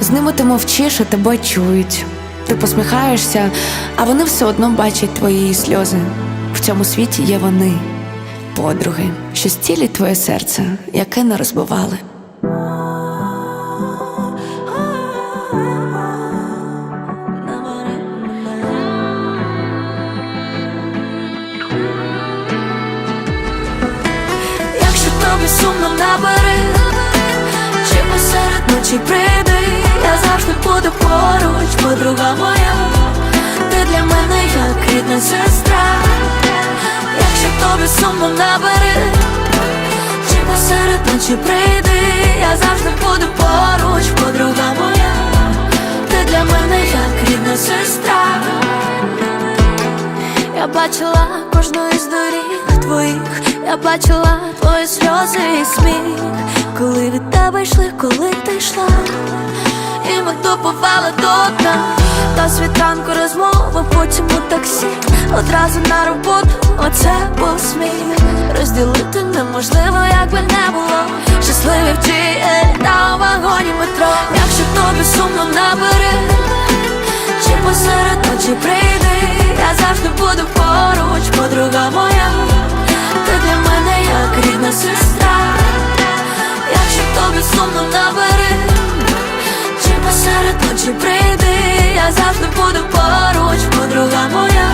З ними ти мовчиш, а тебе чують. Ти посміхаєшся, а вони все одно бачать твої сльози. В цьому світі є вони, подруги, що стілять твоє серце, яке не розбивали. Якщо тобі сумно набери, чи посеред ночі прийди, подруга моя, ти для мене як рідна сестра. Якщо тобі сумно набери, чи посеред ночі прийди, я завжди буду поруч, подруга моя, ти для мене як рідна сестра. Я бачила кожну із доріг твоїх, я бачила твої сльози і сміх, коли від тебе йшли, коли ти йшла, ми допували до дна Та світанку розмови, потім у таксі, одразу на роботу, оце був сміх. Розділити неможливо, як би не було. Щасливі в GL та у вагоні метро. Якщо тобі сумно набери, чи посеред ночі прийди, я завжди буду поруч, подруга моя, ти для мене як рідна сестра, ночі прийди, я завжди буду поруч, подруга моя,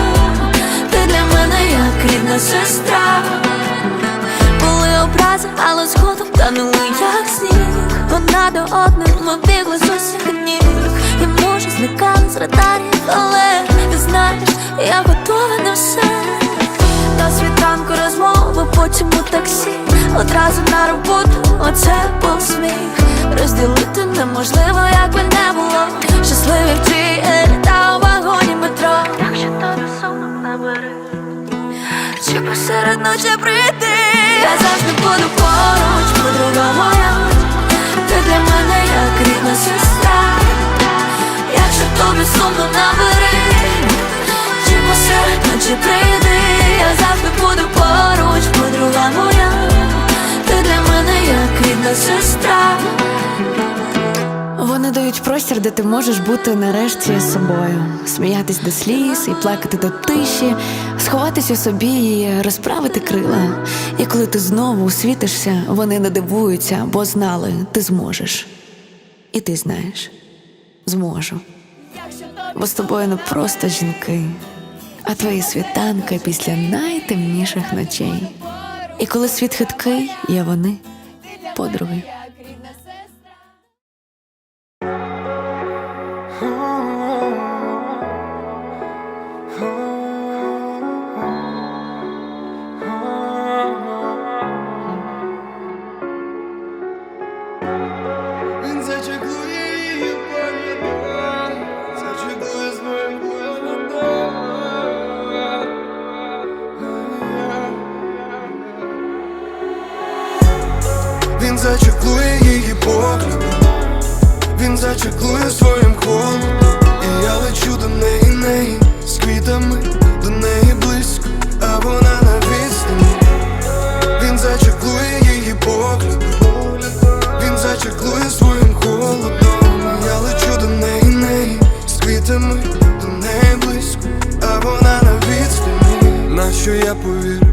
ти для мене як рідна сестра. Були образи, але згодом танули як сніг. Одна до одної ми бігли з усіх ніг. І може зникали з радарів, але ти знаєш, я готова на все. До світанку розмови, потім у таксі Одразу на роботу, оце був сміх. Розділити неможливо, як би не було. Щасливі в GL та у вагоні метро. Якщо тобі сумно набери чи посеред ночі прийти? Я завжди буду поруч, подруга моя Ти для мене як рідна сестра. Якщо тобі сумно набери. Чи посеред ночі прийди? Я завжди буду поруч, сестра Вони дають простір, де ти можеш бути нарешті собою, сміятись до сліз і плакати до тиші, сховатися собі і розправити крила. І коли ти знову світишся, вони не дивуються, бо знали, ти зможеш. І ти знаєш, зможу. Бо з тобою не просто жінки, а твої світанки після найтемніших ночей. І коли світ хиткий, є вони, подруги. Зачеклує її поглядом Він зачеклує своїм холодом І я лечу до неї, неї з квітами, до неї близько, а вона на відстані. Він зачеклує її поглядом Він зачеклує своїм холодом. Я лечу до неї, неї з квітами, до неї близько, а вона на відстані. Нащо я повірив в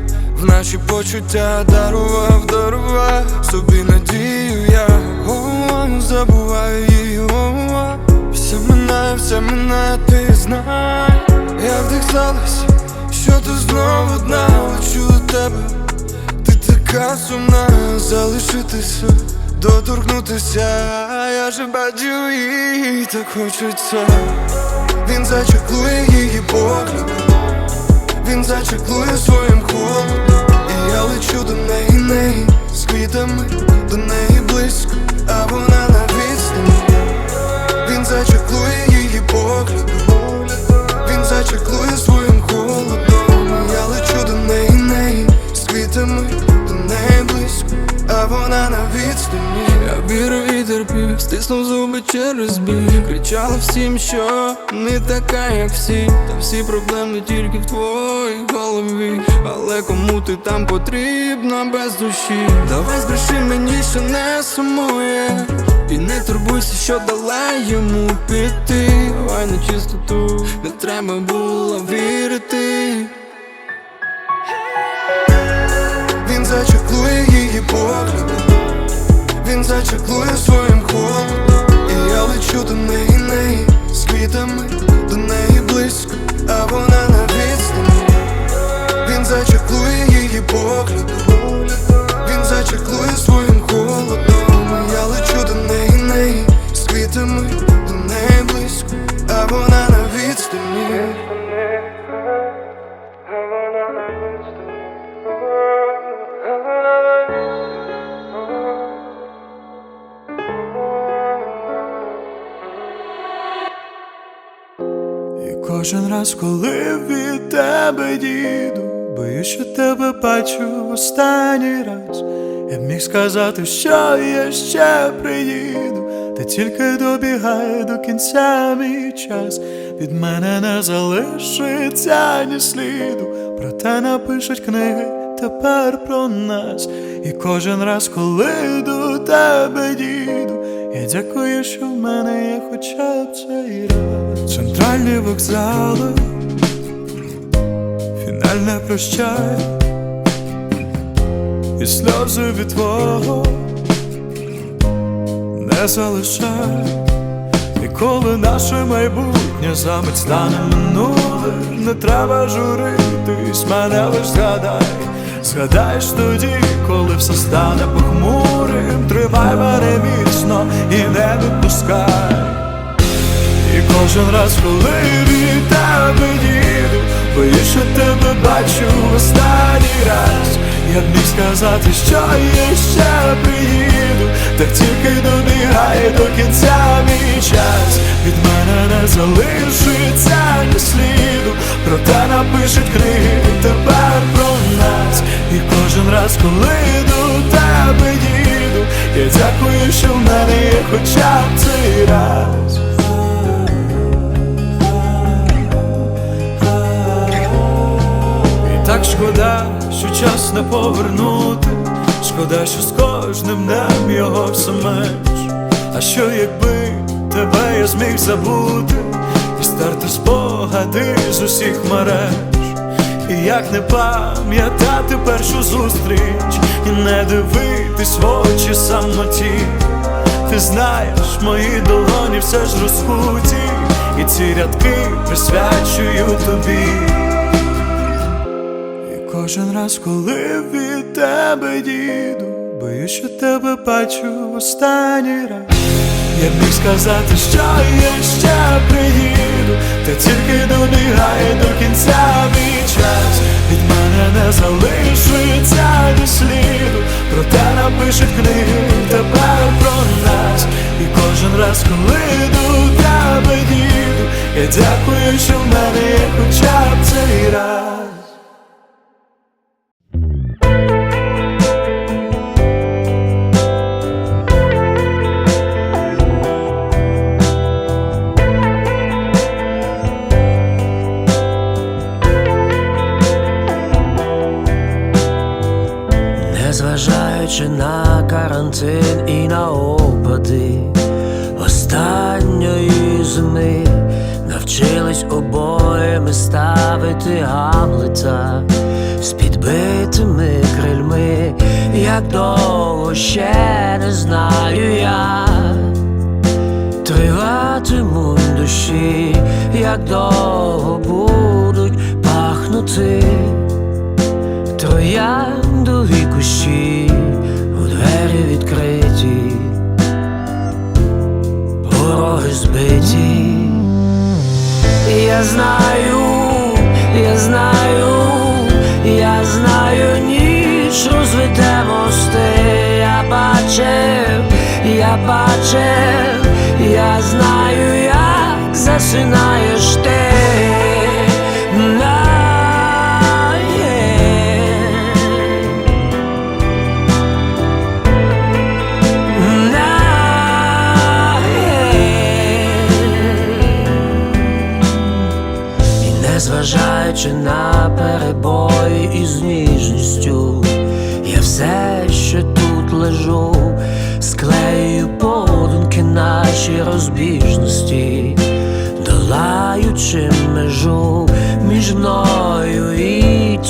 наші почуття дарував, дарував собі надію я. О, забуваю її. О, Все минає, все минає, ти знай. Як так що ти знову одна до тебе. Ти така сумна залишитися, доторкнутися, я же бачу її, так хочеться. Він зачеклує її поглядом, він зачеклує своїм через біль Кричала всім, що не така, як всі. Та всі проблеми тільки в твоїй голові. Але кому ти там потрібна без душі? Давай збреши мені, що не сумуєш І не турбуйся, що дала йому піти. Давай на чистоту, не треба було вірити. Він зачеклує її поглядом Він зачеклує своїм холодом І я неї, неї з квітами, до неї близько, кожен раз, коли від тебе діду, боюсь, що тебе бачу в останній раз. Я б міг сказати, що я ще приїду, та тільки добігає до кінця мій час. Від мене не залишиться ні сліду, проте напишуть книги тепер про нас. І кожен раз, коли до тебе діду, я дякую, що в мене є хоча б цей раз. Центральні вокзали, фінальне прощай, і сльози від твого не залишай. І коли наше майбутнє замить стане минулим, не треба журитись, мене лиш згадай. Згадаєш тоді, коли все стане похмурим, тримай мене міцно і не відпускай. І кожен раз, коли від тебе їду, боюсь, що тебе бачу останній раз. Я міг сказати, що я ще приїду, та тільки добігає до кінця мій час. Від мене не залишиться ні сліду, проте напишуть книги тепер про нас. І кожен раз, коли до тебе їду, я дякую, що в мене є хоча б цей раз. І так шкода, що час не повернути. Шкода, що з кожним днем його все менш. А що якби тебе я зміг забути і стерти спогади з усіх мереж? І як не пам'ятати першу зустріч і не дивитись в очі самоті. Ти знаєш, мої долоні все ж розкуті, і ці рядки присвячую тобі. І кожен раз, коли від тебе діду, боюсь, що тебе бачу в останній раз. Я міг сказати, що я ще приїду, та тільки добігає до кінця мій час. Від мене не залишиться ні сліду, проте напишуть книги тепер про нас. І кожен раз, коли до тебе їду, я дякую, що в мене є хоча б цей раз. Незважаючи на карантин і на опади останньої зими навчились обоєми ставити гамлета з підбитими крильми, як довго ще не знаю я. Триватимуть душі, як довго будуть пахнути трояндові знаю, я знаю, я знаю, ніч розвите мости. Я бачив, я бачив, я знаю, як засинаєш ти.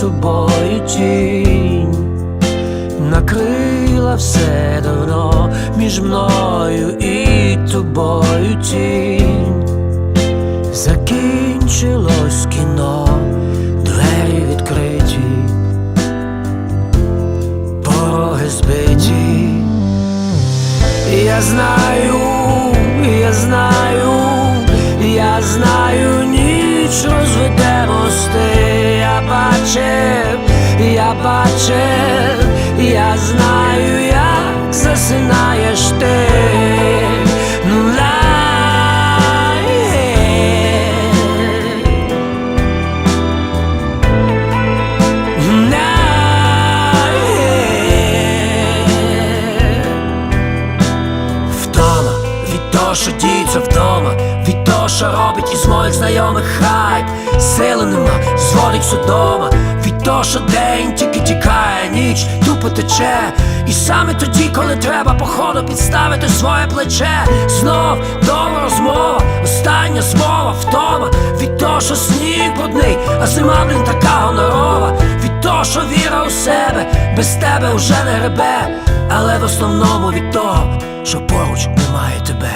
Тобою тінь накрила все давно між мною і тобою тінь. Закінчилось кіно, двері відкриті, пороги збиті. Я знаю, я знаю, я знаю, ніч розведе мости. Бачив, я бачив, я знаю, як засинаєш ти. Ну, що діється вдома, від того, що робить із моїх знайомих хайп, сили нема, зводить судома, від того, що день тільки тікає, ніч тупо тече. І саме тоді, коли треба походу підставити своє плече, знов довга розмова, остання змова вдома, від того, що сніг брудний, а зима, блін, така гонорова, від того, що віра у себе, без тебе уже не гребе, але в основному від того, що поруч немає тебе.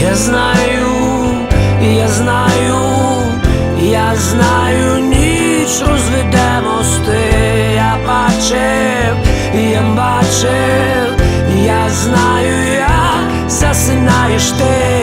Я знаю, я знаю, я знаю, ніч розведе мости. Я бачив, я бачив, я знаю, як засинаєш ти.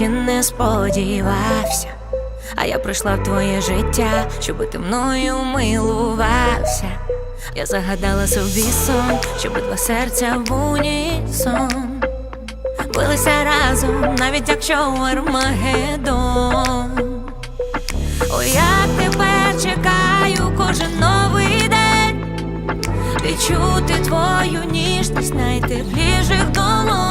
Навіть і не сподівався. А я прийшла в твоє життя, щоби ти мною милувався. Я загадала собі сон, щоби два серця в унісон билися разом, навіть якщо Армагеддон. О, я тепер чекаю кожен новий день відчути твою ніжність найтепліших долонь.